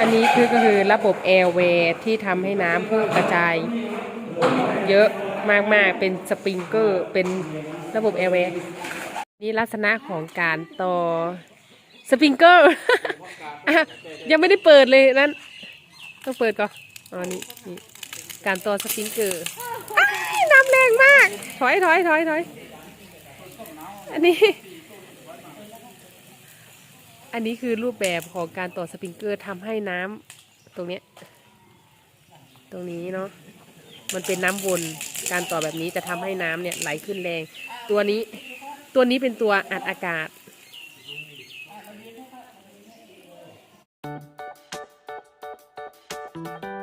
อันนี้คือก็คือระบบแอร์เวย์ที่ทำให้น้ำพุ่งกระจาย เยอะมากๆ เป็นสปริงเกอร์เป็นระบบแอร์เวย์นี่ลักษณะของการต่อสปริงเกอร์ยังไม่ได้เปิดเลยนั้นต้องเปิดก่อนอ๋อนี่นี่การต่อสปริงเกอร์อน้ำแรงมาก ถอยถอยถอยถอยอันนี้ อันนี้คือรูปแบบของการต่อสปริงเกอร์ทำให้น้ำตรงนี้ตรงนี้เนาะมันเป็นน้ำวนการต่อแบบนี้จะทำให้น้ำเนี่ยไหลขึ้นแรง ตัวนี้ตัวนี้เป็นตัวอัดอากาศうん。